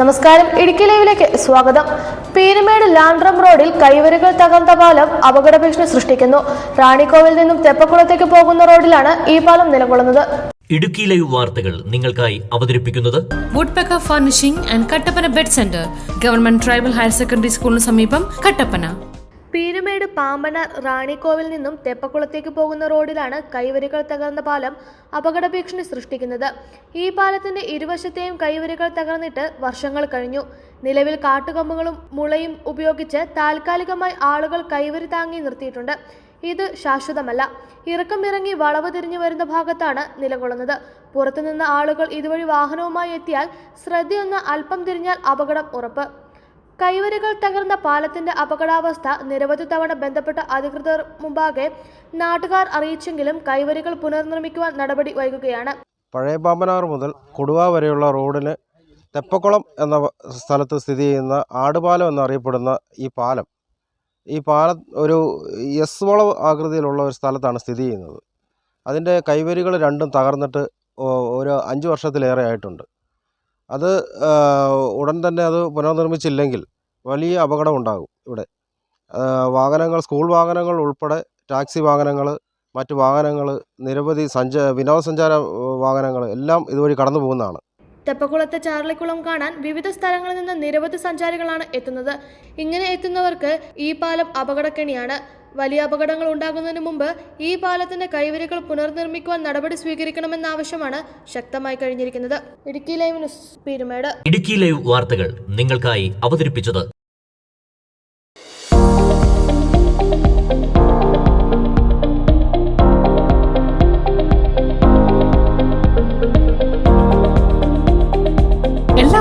നമസ്കാരം. ഇടുക്കി ലൈവിലേക്ക് സ്വാഗതം. പീരുമേട് ലാൻഡ്രം റോഡിൽ കൈവരികൾ തകർന്ന പാലം അപകട ഭീഷണി സൃഷ്ടിക്കുന്നു. റാണിക്കോവിൽ നിന്നും തെപ്പക്കുളത്തേക്ക് പോകുന്ന റോഡിലാണ് ഈ പാലം നിലകൊള്ളുന്നത്. ഇടുക്കി ലൈവ് വാർത്തകൾ നിങ്ങൾക്കായി അവതരിപ്പിക്കുന്നത് Woodpecker furnishing and Kattappana bed centre government tribal higher secondary സ്കൂളിന് സമീപം കട്ടപ്പന. പീരുമേട് പാമ്പനാർ റാണിക്കോവിൽ നിന്നും തെപ്പക്കുളത്തേക്ക് പോകുന്ന റോഡിലാണ് കൈവരികൾ തകർന്ന പാലം അപകട ഭീഷണി സൃഷ്ടിക്കുന്നത്. ഈ പാലത്തിന്റെ ഇരുവശത്തെയും കൈവരികൾ തകർന്നിട്ട് വർഷങ്ങൾ കഴിഞ്ഞു. നിലവിൽ കാട്ടുകമ്പുകളും മുളയും ഉപയോഗിച്ച് താൽക്കാലികമായി ആളുകൾ കൈവരി താങ്ങി നിർത്തിയിട്ടുണ്ട്. ഇത് ശാശ്വതമല്ല. ഇറക്കം ഇറങ്ങി വളവ് തിരിഞ്ഞു വരുന്ന ഭാഗത്താണ് നിലകൊള്ളുന്നത്. പുറത്തുനിന്ന് ആളുകൾ ഇതുവഴി വാഹനവുമായി എത്തിയാൽ ശ്രദ്ധയൊന്ന് അല്പം തിരിഞ്ഞാൽ അപകടം ഉറപ്പ്. കൈവരികൾ തകർന്ന പാലത്തിന്റെ അപകടാവസ്ഥ നിരവധി തവണ ബന്ധപ്പെട്ട അധികൃതർ മുമ്പാകെ നാട്ടുകാർ അറിയിച്ചെങ്കിലും കൈവരികൾ പുനർനിർമ്മിക്കുവാൻ നടപടി വൈകുകയാണ്. പഴയ പാമ്പനാർ മുതൽ കൊടുവ വരെയുള്ള റോഡിന് തെപ്പക്കുളം എന്ന സ്ഥലത്ത് സ്ഥിതി ചെയ്യുന്ന ആടുപാലം എന്നറിയപ്പെടുന്ന ഈ പാലം. ഈ പാലം ഒരു എസ് വളവ് ആകൃതിയിലുള്ള ഒരു സ്ഥലത്താണ് സ്ഥിതി ചെയ്യുന്നത്. അതിന്റെ കൈവരികൾ രണ്ടും തകർന്നിട്ട് ഒരു അഞ്ച് വർഷത്തിലേറെ ആയിട്ടുണ്ട്. അത് ഉടൻ തന്നെ അത് പുനർനിർമ്മിച്ചില്ലെങ്കിൽ വലിയ അപകടം ഉണ്ടാകും ഇവിടെ. വാഹനങ്ങൾ സ്കൂൾ വാഹനങ്ങൾ ഉൾപ്പെടെ ടാക്സി വാഹനങ്ങൾ മറ്റ് വാഹനങ്ങൾ നിരവധി സഞ്ച വിനോദസഞ്ചാര വാഹനങ്ങൾ എല്ലാം ഇതുവഴി കടന്നു പോകുന്നതാണ്. തെപ്പക്കുളത്തെ ചാർലിക്കുളം കാണാൻ വിവിധ സ്ഥലങ്ങളിൽ നിന്ന് നിരവധി സഞ്ചാരികളാണ് എത്തുന്നത്. ഇങ്ങനെ എത്തുന്നവർക്ക് ഈ പാലം അപകടക്കെണിയാണ്. വലിയ അപകടങ്ങൾ ഉണ്ടാകുന്നതിന് മുമ്പ് ഈ പാലത്തിന്റെ കൈവരികൾ പുനർനിർമ്മിക്കുവാൻ നടപടി സ്വീകരിക്കണമെന്ന ആവശ്യമാണ് ശക്തമായി കഴിഞ്ഞിരിക്കുന്നത്. Idukki live news Peerumedu. Idukki live വാർത്തകൾ നിങ്ങൾക്കായി അവതരിപ്പിച്ചത്